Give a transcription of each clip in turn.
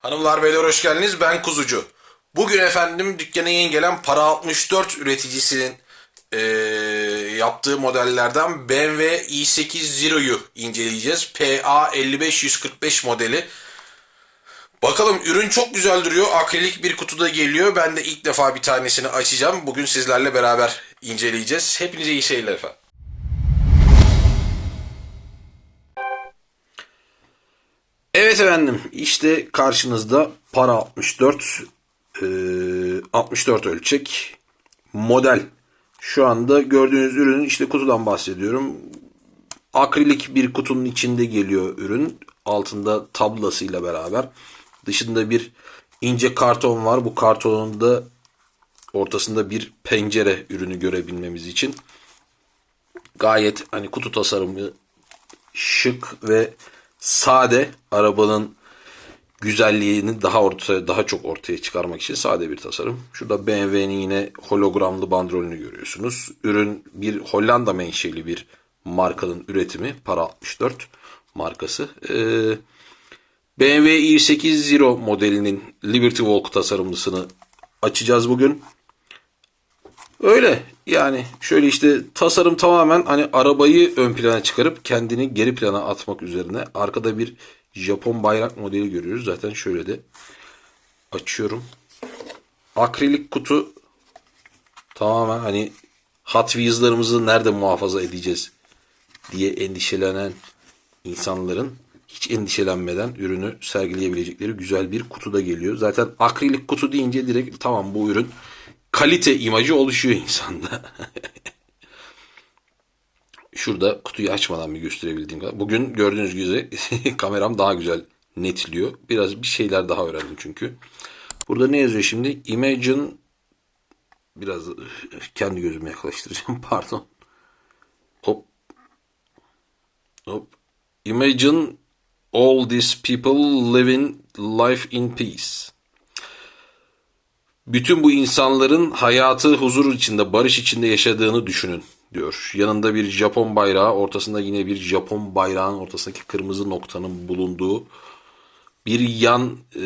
Hanımlar beyler hoş geldiniz. Ben Kuzucu. Bugün efendim dükkana yeni gelen Para 64 üreticisinin eee, yaptığı modellerden BMW i8 Zero'yu inceleyeceğiz. PA 55145 modeli. Bakalım ürün çok güzel duruyor. Akrilik bir kutuda geliyor. Ben de ilk defa bir tanesini açacağım. Bugün sizlerle beraber inceleyeceğiz. Hepinize iyi seyirler efendim. Evet efendim işte karşınızda para 64 eee, 64 ölçek model. Şu anda gördüğünüz ürünün işte kutudan bahsediyorum. Akrilik bir kutunun içinde geliyor ürün. Altında tablasıyla beraber. Dışında bir ince karton var. Bu kartonun da ortasında bir pencere ürünü görebilmemiz için. Gayet hani kutu tasarımı şık ve sade arabanın güzelliğini daha ortaya daha çok ortaya çıkarmak için sade bir tasarım. Şurada BMW'nin yine hologramlı bandrolünü görüyorsunuz. Ürün bir Hollanda menşeli bir markanın üretimi. Para 64 markası. Ee, BMW i8 Zero modelinin Liberty Walk tasarımlısını açacağız bugün. Öyle yani şöyle işte tasarım tamamen hani arabayı ön plana çıkarıp kendini geri plana atmak üzerine. Arkada bir Japon bayrak modeli görüyoruz. Zaten şöyle de açıyorum. Akrilik kutu tamamen hani Hot Wheels'larımızı nerede muhafaza edeceğiz diye endişelenen insanların hiç endişelenmeden ürünü sergileyebilecekleri güzel bir kutuda geliyor. Zaten akrilik kutu deyince direkt tamam bu ürün kalite imajı oluşuyor insanda. Şurada kutuyu açmadan bir gösterebildiğim kadar. Bugün gördüğünüz gibi kameram daha güzel netliyor. Biraz bir şeyler daha öğrendim çünkü. Burada ne yazıyor şimdi? Imagine biraz kendi gözüme yaklaştıracağım pardon. Hop. Hop. Imagine all these people living life in peace. Bütün bu insanların hayatı huzur içinde, barış içinde yaşadığını düşünün diyor. Yanında bir Japon bayrağı, ortasında yine bir Japon bayrağın ortasındaki kırmızı noktanın bulunduğu bir yan e,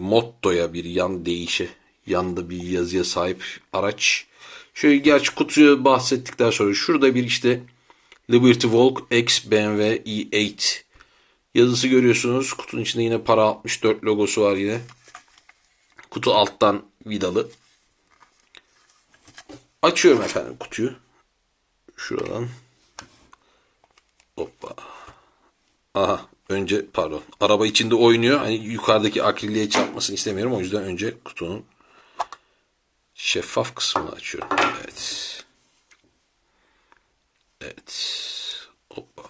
mottoya, bir yan değişe, yanda bir yazıya sahip araç. Şöyle gerçi kutuyu bahsettikten sonra şurada bir işte Liberty Walk X BMW i8 yazısı görüyorsunuz. Kutunun içinde yine para 64 logosu var yine. Kutu alttan vidalı. Açıyorum efendim kutuyu. Şuradan. Hoppa. Aha. Önce pardon. Araba içinde oynuyor. Hani yukarıdaki akriliğe çarpmasını istemiyorum. O yüzden önce kutunun şeffaf kısmını açıyorum. Evet. Evet. Hoppa.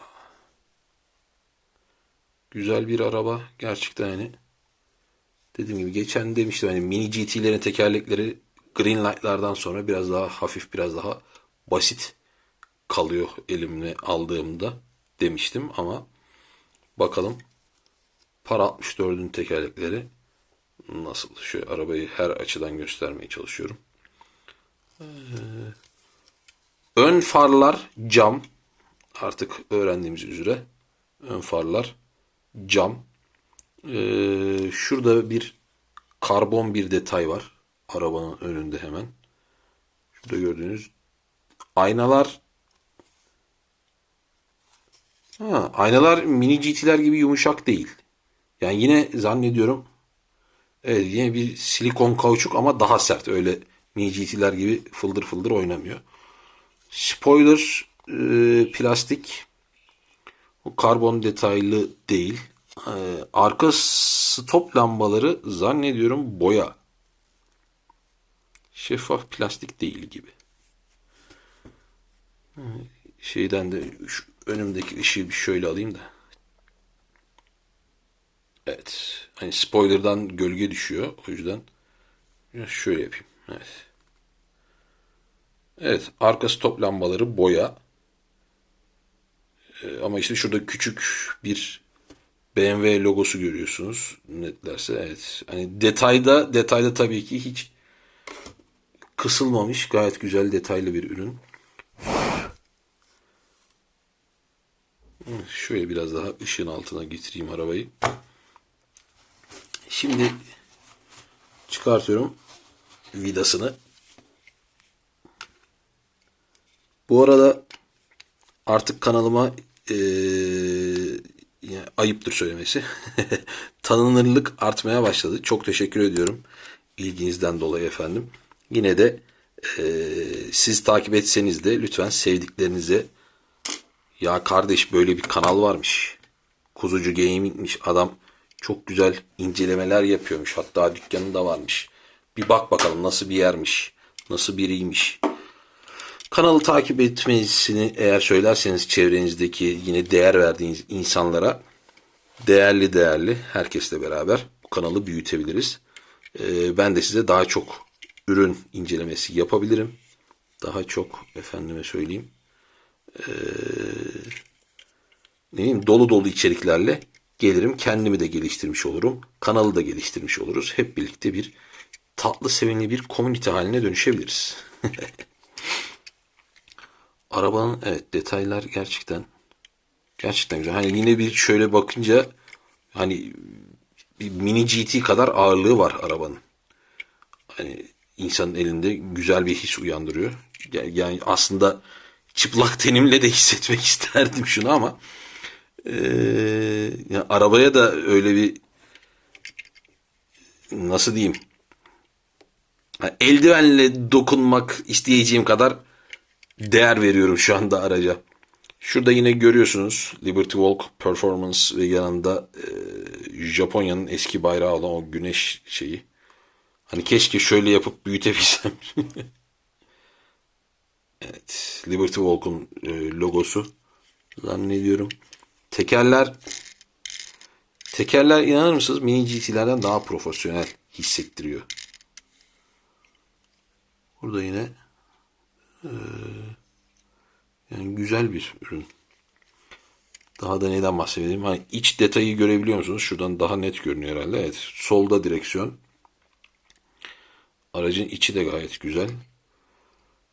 Güzel bir araba. Gerçekten hani dediğim gibi geçen demiştim hani mini GT'lerin tekerlekleri green light'lardan sonra biraz daha hafif biraz daha basit kalıyor elimle aldığımda demiştim ama bakalım para 64'ün tekerlekleri nasıl şu arabayı her açıdan göstermeye çalışıyorum. Ee, ön farlar cam artık öğrendiğimiz üzere ön farlar cam ee, şurada bir karbon bir detay var. Arabanın önünde hemen. Şurada gördüğünüz aynalar ha, aynalar mini GT'ler gibi yumuşak değil. Yani yine zannediyorum evet, yine bir silikon kauçuk ama daha sert. Öyle mini GT'ler gibi fıldır fıldır oynamıyor. Spoiler e, plastik. O karbon detaylı değil. Ee, arka stop lambaları zannediyorum boya. Şeffaf plastik değil gibi. Ee, Şeyden de şu önümdeki ışığı bir şöyle alayım da. Evet. Hani spoiler'dan gölge düşüyor. O yüzden şöyle yapayım. Evet. Evet. Arka stop lambaları boya. Ee, ama işte şurada küçük bir BMW logosu görüyorsunuz. Netlerse evet. Hani detayda detayda tabii ki hiç kısılmamış. Gayet güzel detaylı bir ürün. Şöyle biraz daha ışığın altına getireyim arabayı. Şimdi çıkartıyorum vidasını. Bu arada artık kanalıma eee, yani ayıptır söylemesi. Tanınırlık artmaya başladı. Çok teşekkür ediyorum ilginizden dolayı efendim. Yine de eee, siz takip etseniz de lütfen sevdiklerinize ya kardeş böyle bir kanal varmış. Kuzucu Gaming'miş adam. Çok güzel incelemeler yapıyormuş. Hatta dükkanı da varmış. Bir bak bakalım nasıl bir yermiş. Nasıl biriymiş. Kanalı takip etmesini eğer söylerseniz çevrenizdeki yine değer verdiğiniz insanlara değerli değerli herkesle beraber bu kanalı büyütebiliriz. Ee, ben de size daha çok ürün incelemesi yapabilirim. Daha çok efendime söyleyeyim ne diyeyim, dolu dolu içeriklerle gelirim. Kendimi de geliştirmiş olurum. Kanalı da geliştirmiş oluruz. Hep birlikte bir tatlı sevimli bir komünite haline dönüşebiliriz. Arabanın evet detaylar gerçekten gerçekten güzel. Hani yine bir şöyle bakınca hani bir mini GT kadar ağırlığı var arabanın. Hani insanın elinde güzel bir his uyandırıyor. Yani aslında çıplak tenimle de hissetmek isterdim şunu ama ee, yani arabaya da öyle bir nasıl diyeyim eldivenle dokunmak isteyeceğim kadar değer veriyorum şu anda araca. Şurada yine görüyorsunuz Liberty Walk Performance ve yanında e, Japonya'nın eski bayrağı olan o güneş şeyi. Hani keşke şöyle yapıp büyütebilsem. evet, Liberty Walk'un e, logosu zannediyorum. Tekerler tekerler inanır mısınız mini GT'lerden daha profesyonel hissettiriyor. Burada yine e, yani güzel bir ürün. Daha da neden bahsedelim? Hani iç detayı görebiliyor musunuz? Şuradan daha net görünüyor herhalde. Evet. Solda direksiyon. Aracın içi de gayet güzel.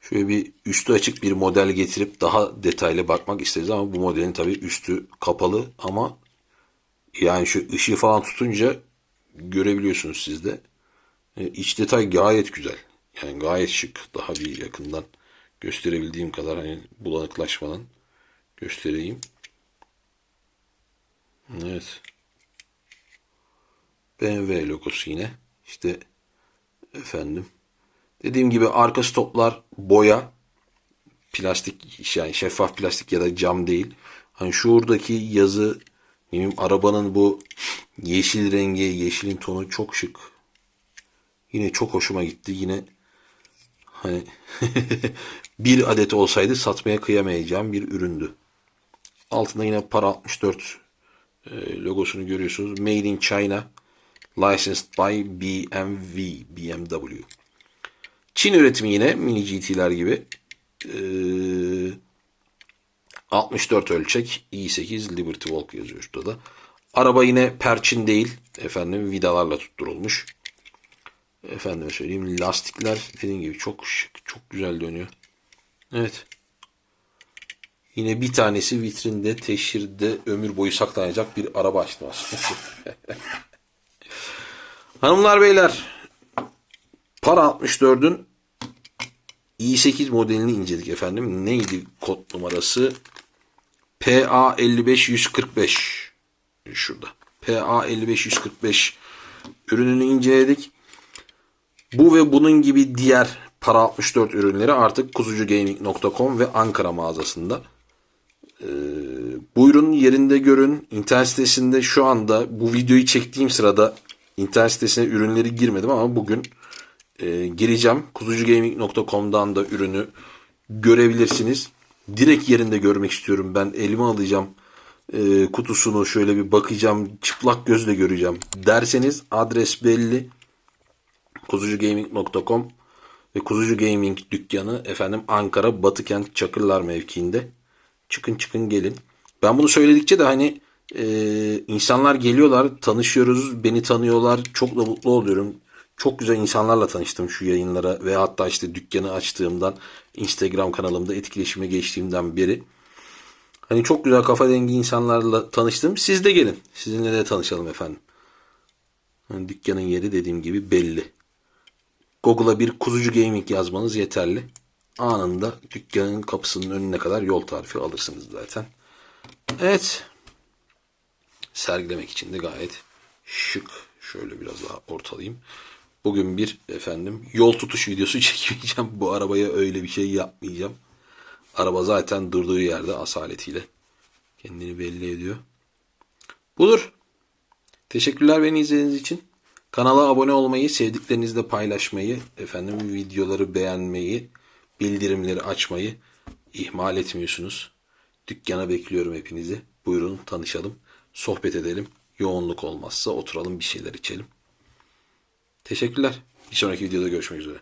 Şöyle bir üstü açık bir model getirip daha detaylı bakmak isteriz ama bu modelin tabii üstü kapalı ama yani şu ışığı falan tutunca görebiliyorsunuz siz de. E, İç detay gayet güzel. Yani gayet şık. Daha bir yakından gösterebildiğim kadar hani bulanıklaşmadan göstereyim. Evet. BMW logosu yine. İşte efendim. Dediğim gibi arka stoplar boya. Plastik yani şeffaf plastik ya da cam değil. Hani şuradaki yazı benim arabanın bu yeşil rengi, yeşilin tonu çok şık. Yine çok hoşuma gitti. Yine hani bir adet olsaydı satmaya kıyamayacağım bir üründü. Altında yine para 64 e, logosunu görüyorsunuz. Made in China. Licensed by BMW. BMW. Çin üretimi yine mini GT'ler gibi. Ee, 64 ölçek i8 Liberty Walk yazıyor şurada da. Araba yine perçin değil. Efendim vidalarla tutturulmuş. Efendim söyleyeyim lastikler dediğim gibi çok şık, çok güzel dönüyor. Evet. Yine bir tanesi vitrinde, teşhirde ömür boyu saklanacak bir araba açtım aslında. Hanımlar beyler Para 64'ün i8 modelini inceledik efendim. Neydi kod numarası? PA55145 şurada. PA55145 ürününü inceledik. Bu ve bunun gibi diğer para 64 ürünleri artık kuzucugaming.com ve Ankara mağazasında. Ee, buyurun yerinde görün. İnternet sitesinde şu anda bu videoyu çektiğim sırada internet sitesine ürünleri girmedim ama bugün e, gireceğim. Kuzucugaming.com'dan da ürünü görebilirsiniz. Direkt yerinde görmek istiyorum. Ben elime alacağım e, kutusunu şöyle bir bakacağım. Çıplak gözle göreceğim derseniz adres belli. Kuzucugaming.com ve Kuzucu Gaming dükkanı efendim Ankara Batıkent Çakırlar mevkiinde. Çıkın çıkın gelin. Ben bunu söyledikçe de hani e, insanlar geliyorlar, tanışıyoruz, beni tanıyorlar. Çok da mutlu oluyorum. Çok güzel insanlarla tanıştım şu yayınlara ve hatta işte dükkanı açtığımdan Instagram kanalımda etkileşime geçtiğimden beri. Hani çok güzel kafa dengi insanlarla tanıştım. Siz de gelin. Sizinle de tanışalım efendim. Yani dükkanın yeri dediğim gibi belli. Google'a bir kuzucu gaming yazmanız yeterli. Anında dükkanın kapısının önüne kadar yol tarifi alırsınız zaten. Evet. Sergilemek için de gayet şık. Şöyle biraz daha ortalayayım. Bugün bir efendim yol tutuş videosu çekmeyeceğim. Bu arabaya öyle bir şey yapmayacağım. Araba zaten durduğu yerde asaletiyle kendini belli ediyor. Budur. Teşekkürler beni izlediğiniz için. Kanala abone olmayı, sevdiklerinizle paylaşmayı, efendim videoları beğenmeyi, bildirimleri açmayı ihmal etmiyorsunuz. Dükkana bekliyorum hepinizi. Buyurun tanışalım, sohbet edelim. Yoğunluk olmazsa oturalım bir şeyler içelim. Teşekkürler. Bir sonraki videoda görüşmek üzere.